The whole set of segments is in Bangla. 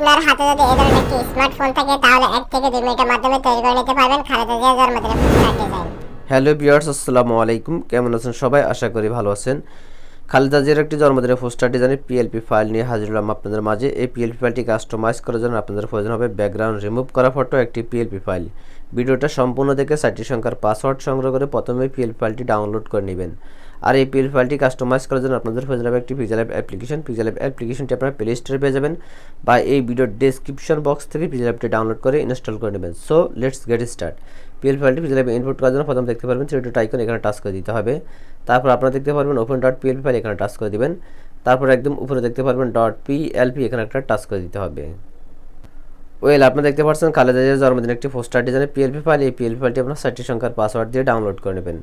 আপনার হাতে যদি এই ধরনের একটি স্মার্টফোন থাকে, তাহলে এক থেকে দুই মিনিটের মাধ্যমে তৈরি করে নিতে পারবেন খালেদা জিয়া জন্মদিনের ডিজাইন হ্যালো বিয়ার্স আসসালামু আলাইকুম। কেমন আছেন সবাই? আশা করি ভালো আছেন। খালেদা জিয়ার একটি জন্মদিনের পোস্টার ডিজাইনের পিএলপি ফাইল নিয়ে হাজির হলাম আপনাদের মাঝে। এই পিএলপি ফাইলটি কাস্টমাইজ করার জন্য আপনাদের প্রয়োজন হবে ব্যাকগ্রাউন্ড রিমুভ করা ফটো একটি পিএলপি ফাইল ভিডিওটা সম্পূর্ণ দেখে সাইটটি সংখ্যার পাসওয়ার্ড সংগ্রহ করে প্রথমে পিএলপি ফাইলটি ডাউনলোড করে নেবেন। আর এই পিএল ফাইলটি কাস্টমাইজ করার জন্য আপনাদের প্রয়োজন হবে একটি পিজাল অ্যাপ্লিকেশন পিজাল অ্যাপ্লিকেশনটি আপনারা প্লে স্টোরে পেয়ে যাবেন বা এই ভিডিওর ডেসক্রিপশন বক্স থেকে পিজাল অ্যাপটি ডাউনলোড করে ইনস্টল করে নেবেন। So let's get start PL ফাইলটি পিজাল অ্যাপে ইনপুট করার জন্য প্রথম দেখতে পারবেন থ্রি ডট এখানে টাচ করে দিতে হবে। তারপর আপনারা দেখতে পারবেন ওপেন ডট পিএল ফাইল এখানে টাচ করে দিবেন। তারপর একদম উপরে দেখতে পারবেন. ডট পিএলপি এখানে একটা টাচ করে দিতে হবে। ওয়েল আপনি দেখতে পাচ্ছেন খালেদা জিয়ার জন্মদিন একটি পোস্টার ডিজাইনের পিএলপি ফাইল এই পিএলপি ফাইলটি আপনার সাইটটি সংখ্যার পাসওয়ার্ড দিয়ে ডাউনলোড করে নেবেন।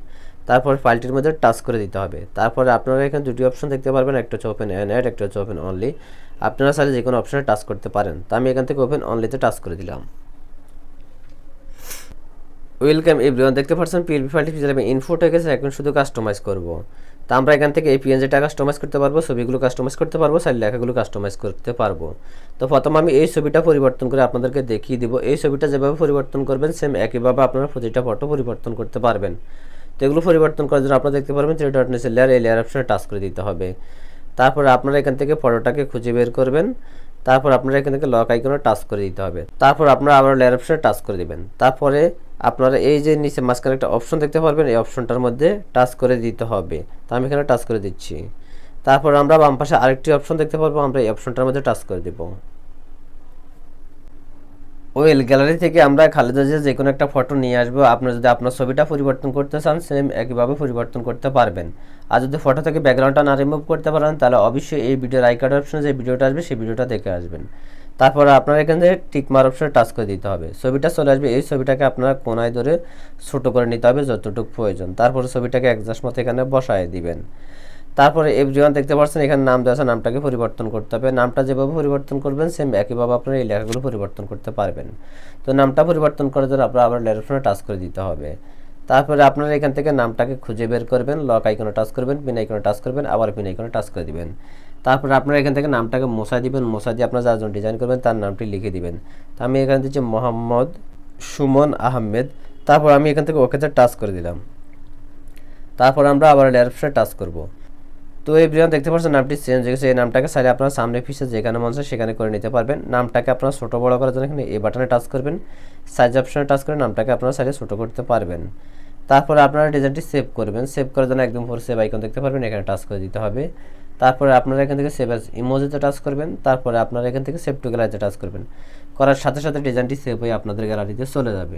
তারপর ফাইলটির মধ্যে টাচ করে দিতে হবে। তারপরে আপনারা এখানে দুটি অপশন দেখতে পারবেন, একটা হচ্ছে ওপেন অ্যান্ড একটা হচ্ছে ওপেন অনলি আপনারা চাইলে যে কোনো অপশনে টাচ করতে পারেন। তো আমি এখান থেকে ওপেন অনলিতে টাচ করে দিলাম। ওয়েলকাম এভরিওয়ান দেখতে পাচ্ছেন পিএলপি ফাইলটি ফিচার আমি গেছে, এখন শুধু কাস্টমাইজ করব। তা আমরা এখান থেকে এই পিএনজিটা কাস্টমাইজ করতে পারব, ছবিগুলো কাস্টমাইজ করতে পারব সাইড লেখাগুলো কাস্টমাইজ করতে পারব। তো প্রথম আমি এই ছবিটা পরিবর্তন করে আপনাদেরকে দেখিয়ে দিব। এই ছবিটা যেভাবে পরিবর্তন করবেন সেম একইভাবে আপনারা প্রতিটা ফটো পরিবর্তন করতে পারবেন। তো এগুলো পরিবর্তন করার জন্য আপনারা দেখতে পারবেন থ্রি ডট নিচে লেয়ার এই লেয়ার অপশনে টাচ করে দিতে হবে। তারপর আপনারা এখান থেকে ফটোটাকে খুঁজে বের করবেন। তারপর আপনারা এখান থেকে লক আইকনে টাচ করে দিতে হবে। তারপর আপনারা আবার লেয়ার অপশনে টাচ করে দিবেন। তারপরে আপনারা এই যে নিচে মাঝখানে একটা অপশন দেখতে পারবেন, এই অপশনটার মধ্যে টাচ করে দিতে হবে। তো আমি এখানে টাচ করে দিচ্ছি। তারপর আমরা বাম পাশে আরেকটি অপশন দেখতে পারব, আমরা এই অপশনটার মধ্যে টাচ করে দেব। ওয়েল গ্যালারি থেকে আমরা খালেদা জিয়া যে কোনো একটা ফটো নিয়ে আসব। আপনার যদি আপনার ছবিটা পরিবর্তন করতে চান সেম একইভাবে পরিবর্তন করতে পারবেন। আর যদি ফটো থেকে ব্যাকগ্রাউন্ডটা না রিমুভ করতে পারেন, তাহলে অবশ্যই এই ভিডিওর আই কার্ড অপশনে যে ভিডিওটা আসবে, সেই ভিডিওটা দেখে আসবেন। তারপর আপনার এখান থেকে টিক মার অপশনে টাচ করে দিতে হবে। ছবিটা চলে আসবে, এই ছবিটাকে আপনারা কোনায় ধরে ছোটো করে নিতে হবে যতটুকু প্রয়োজন। তারপরে ছবিটাকে একজাস্ট মতো এখানে বসায় দিবেন। তারপরে এভরিওয়ান দেখতে পাচ্ছেন, এখানে নাম দেওয়া আছে, নামটাকে পরিবর্তন করতে হবে। নামটা যেভাবে পরিবর্তন করবেন সেম একইভাবে আপনারা এই লেখাগুলো পরিবর্তন করতে পারবেন। তো নামটা পরিবর্তন করার জন্য আপনার আবার লেয়ার ফোনে টাচ করে দিতে হবে। তারপরে আপনারা এখান থেকে নামটাকে খুঁজে বের করবেন লক আইকনে টাচ করবেন পিন আইকনে টাচ করবেন, আবার পিন আইকনে টাচ করে দিবেন। তারপরে আপনারা এখান থেকে নামটাকে মশা দিবেন মশা দিয়ে আপনারা যার জন্য ডিজাইন করবেন, তার নামটি লিখে দিবেন। তো আমি এখান থেকে মোহাম্মদ সুমন আহমেদ। তারপর আমি এখান থেকে ওকেতে টাচ করে দিলাম। তারপর আমরা আবার লেয়ার ফোনে টাচ করব। তো এই বিরিয়ান দেখতে পাচ্ছেন, নামটি চেঞ্জ হয়ে গেছে। এই নামটাকে চাইলে আপনারা সামনে পিছিয়ে যেখানে মন চায় সেখানে করে নিতে পারবেন। নামটাকে আপনারা ছোটো বড় করার জন্য এখানে এই বাটনে টাচ করবেন। সাইজ অপশনে টাচ করে নামটাকে আপনারা চাইলে ছোটো করতে পারবেন। তারপরে আপনারা ডিজাইনটি সেভ করবেন। সেভ করার জন্য একদম পরে সেভ আইকন দেখতে পারবেন, এখানে টাচ করে দিতে হবে। তারপরে আপনারা এখান থেকে সেভ ইমোজিতে টাচ করবেন। তারপরে আপনারা এখান থেকে সেভ টু গ্যালারিতে টাচ করবেন। করার সাথে সাথে ডিজাইনটি সেভ হয়ে আপনাদের গ্যালারিতে চলে যাবে।